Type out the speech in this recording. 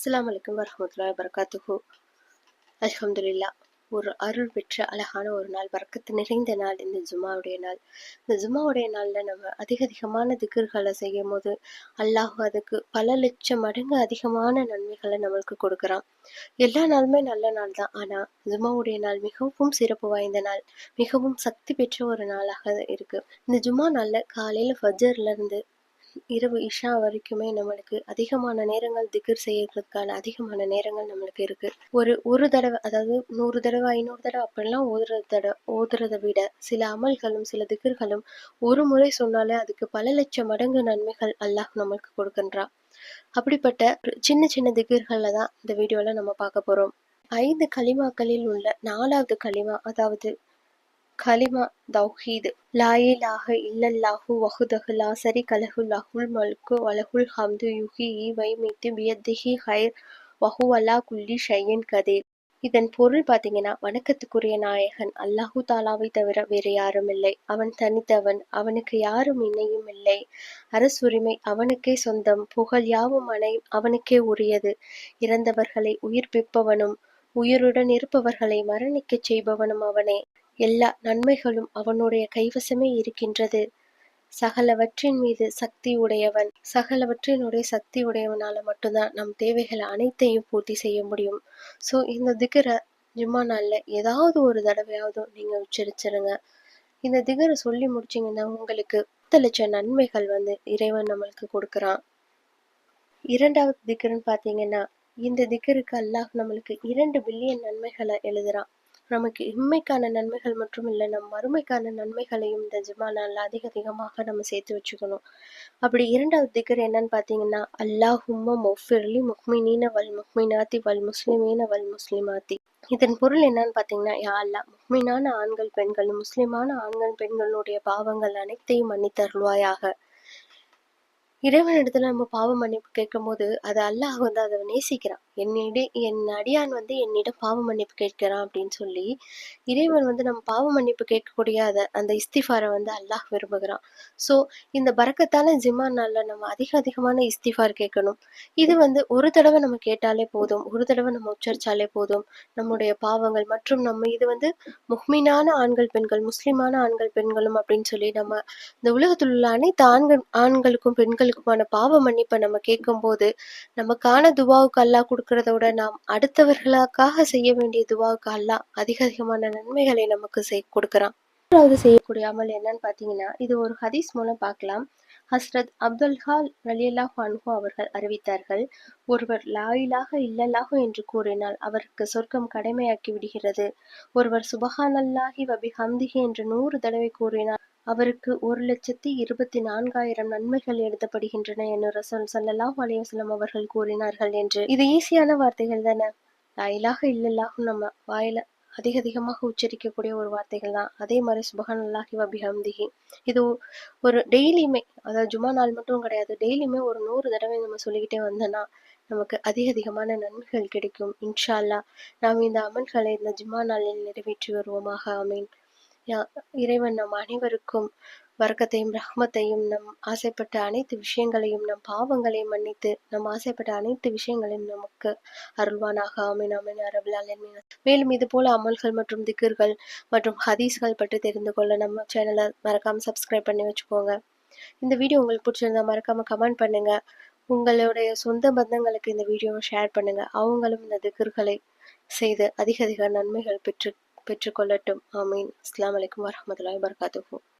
அஸ்லாம் வலைக்கம் வரஹ்மத்துல்லாஹி வபரகாத்துஹு. அலமதுல்லா ஒரு அருள் பெற்ற அழகான ஒரு நாள் வரக்கத்து நிறைந்த நாள் இந்த ஜுமாவுடைய நாள். இந்த ஜுமாவுடைய நாளில் நம்ம அதிக அதிகமான திகர்களை செய்யும் போது அல்லாஹ் அதுக்கு பல லட்சம் மடங்கு அதிகமான நன்மைகளை நம்மளுக்கு கொடுக்குறான். எல்லா நாளுமே நல்ல நாள் தான். ஆனால் ஜும்மாவுடைய நாள் மிகவும் சிறப்பு வாய்ந்த நாள் மிகவும் சக்தி பெற்ற ஒரு நாளாக இருக்கு. இந்த ஜும்மா நாளில் காலையில் ஃபஜர்லேருந்து இரவு இஷா வரைக்குமே நம்மளுக்கு அதிகமான நேரங்கள் திகர் செய்யறதுக்கான அதிகமான நேரங்கள் நம்மளுக்கு இருக்கு. ஒரு ஒரு தடவை அதாவது நூறு தடவை ஐநூறு தடவை அப்படிலாம் ஓதுறது தடவை ஓதுறதை விட சில அமல்களும் சில திகர்களும் ஒரு முறை சொன்னாலே அதுக்கு பல லட்சம் மடங்கு நன்மைகள் அல்லாஹ் நம்மளுக்கு கொடுக்கின்றான் அப்படிப்பட்ட சின்ன சின்ன திகர்களில் தான் இந்த வீடியோல நம்ம பார்க்க போறோம். ஐந்து களிமாக்களில் உள்ள நாலாவது களிமா அதாவது கலிமா தௌஹீது. லாயிலாக இல்லல்லாஹு வஹுதஹு லா ஷரீக லஹு லஹுல் மல்கு வலஹுல் ஹம்து யுஹி இ வைமித்து பியத்திஹி ஹைர் வஹு அலா குல்லி ஷையன் கதீர் இதன் பொருள் பார்த்தீங்கன்னா வணக்கத்துக்குரிய நாயகன் அல்லாஹு தாலாவை தவிர வேறு யாரும் இல்லை அவன் தனித்தவன் அவனுக்கு யாரும் இணையும் இல்லை. அரசுரிமை அவனுக்கே சொந்தம் புகழ் யாவும் அனை அவனுக்கே உரியது. இறந்தவர்களை உயிர்ப்பிப்பவனும் உயிருடன் இருப்பவர்களை மரணிக்கச் செய்பவனும் அவனே. எல்லா நன்மைகளும் அவனுடைய கைவசமே இருக்கின்றது. சகலவற்றின் மீது சக்தி உடையவன் சகலவற்றினுடைய சக்தி உடையவனால மட்டும்தான் நம் தேவைகளை அனைத்தையும் பூர்த்தி செய்ய முடியும். ஸோ இந்த திகரை ஜும்மா நாளில் ஏதாவது ஒரு தடவையாவது நீங்கள் உச்சரிச்சிருங்க. இந்த திகரை சொல்லி முடிச்சிங்கன்னா உங்களுக்கு பத்து லட்சம் நன்மைகள் வந்து இறைவன் நம்மளுக்கு கொடுக்குறான். இரண்டாவது திகர்னு பார்த்தீங்கன்னா இந்த திகருக்கு அல்லாஹ் நம்மளுக்கு இரண்டு பில்லியன் நன்மைகளை எழுதுறான். நமக்கு இம்மைக்கான நன்மைகள் மட்டும் இல்லை நம் மறுமைக்கான நன்மைகளையும் இந்த ஜிமானால் அதிக அதிகமாக நம்ம சேர்த்து வச்சுக்கணும். அப்படி இரண்டாவது திகர் என்னன்னு பார்த்தீங்கன்னா அல்லாஹும்ம மொஃபிர்லி முக்மினீன வல் முக்மினாத்தி வல் முஸ்லிமீன வல் முஸ்லிமாத்தி. இதன் பொருள் என்னன்னு பார்த்தீங்கன்னா யா அல்லா முக்மீனான ஆண்கள் பெண்கள் முஸ்லிமான ஆண்கள் பெண்களுடைய பாவங்கள் அனைத்தையும் மன்னித்தருள்வாயாக. இறைவனிடத்துல நம்ம பாவம் மன்னிப்பு கேட்கும் போது அது அல்லாஹ் வந்து அதை நேசிக்கிறான். என்னிட என் அடியான் வந்து என்னிடம் பாவ மன்னிப்பு கேட்கிறான் அப்படின்னு சொல்லி இறைவன் வந்து நம்ம பாவ மன்னிப்பு கேட்கக்கூடிய அதை அந்த இஸ்திஃபாரை வந்து அல்லாஹ் விரும்புகிறான். ஸோ இந்த பறக்கத்தான ஜிம்மா நாளில் நம்ம அதிக அதிகமான இஸ்திஃபார் கேட்கணும். இது வந்து ஒரு தடவை நம்ம கேட்டாலே போதும் ஒரு தடவை நம்ம உச்சரிச்சாலே போதும். நம்முடைய பாவங்கள் மற்றும் நம்ம இது வந்து முஹ்மீனான ஆண்கள் பெண்கள் முஸ்லிமான ஆண்கள் பெண்களும் அப்படின்னு சொல்லி நம்ம இந்த உலகத்தில் உள்ள அனைத்து ஆண்கள் ஆண்களுக்கும் பெண்களுக்குமான பாவ மன்னிப்பை நம்ம கேட்கும்போது நமக்கான துபாவுக்கு அல்லாஹ் கொடுக்க விட நாம் அடுத்தவர்களுக்காக செய்ய வேண்டிய துவாவுக்கு அல்லா அதிக அதிகமான நன்மைகளை நமக்கு செய் கொடுக்குறான். மூன்றாவது செய்யக்கூடிய அமல் என்னன்னு பார்த்தீங்கன்னா இது ஒரு ஹதீஸ் மூலம் பார்க்கலாம். ஹஸ்ரத் அப்துல் ஹால் ரலியல்லா அன்ஹு அவர்கள் அறிவித்தார்கள் ஒருவர் லாயிலாக இல்லல்லாஹு என்று கூறினால் அவருக்கு சொர்க்கம் கடமையாக்கி விடுகிறது. ஒருவர் சுபஹானல்லாஹி வபி ஹம்திஹி என்று நூறு தடவை கூறினால் அவருக்கு ஒரு லட்சத்தி இருபத்தி நான்காயிரம் நன்மைகள் எழுதப்படுகின்றன என்று ரசூல் சல்லாஹ் அலைஹி அவர்கள் கூறினார்கள் என்று. இது ஈஸியான வார்த்தைகள் தானே? லாயிலாக இல்லல்லாகும் நம்ம வாயில அதிக அதிகமாக உச்சரிக்கக்கூடிய ஒரு வார்த்தைகள் தான். அதே மாதிரி சுபஹான் அல்லாஹி வபிஹம்திஹி. இது ஒரு டெய்லியுமே அதாவது ஜுமா நாள் மட்டும் கிடையாது டெய்லியுமே ஒரு நூறு தடவை நம்ம சொல்லிக்கிட்டே வந்தோன்னா நமக்கு அதிக அதிகமான நன்மைகள் கிடைக்கும். இன்ஷா அல்லா நாம் இந்த அமல்களை இந்த ஜும்மா நாளில் நிறைவேற்றி வருவோமாக. அமீன் இறைவன் நம் அனைவருக்கும் வர்க்கத்தையும் ரஹ்மத்தையும் நம் ஆசைப்பட்ட அனைத்து விஷயங்களையும் நம் பாவங்களையும் மன்னித்து நம் ஆசைப்பட்ட அனைத்து விஷயங்களையும் நமக்கு அருள்வானாக. அமீன் அமீன் அரபுல் அலமீன் மேலும் இது போல அமல்கள் மற்றும் திக்கர்கள் மற்றும் ஹதீஸ்கள் பற்றி தெரிந்து கொள்ள நம்ம சேனலை மறக்காம சப்ஸ்கிரைப் பண்ணி வச்சுக்கோங்க. இந்த வீடியோ உங்களுக்கு பிடிச்சிருந்தா மறக்காம கமெண்ட் பண்ணுங்க. உங்களுடைய சொந்த பந்தங்களுக்கு இந்த வீடியோவை ஷேர் பண்ணுங்க. அவங்களும் இந்த திக்கர்களை செய்து அதிக அதிக நன்மைகள் பெற்று பெற்றுக்கொள்ளட்டும். ஆமீன். அஸ்லாம் வலைக்கம் வரமத்துல வபர்காத்துஹூ.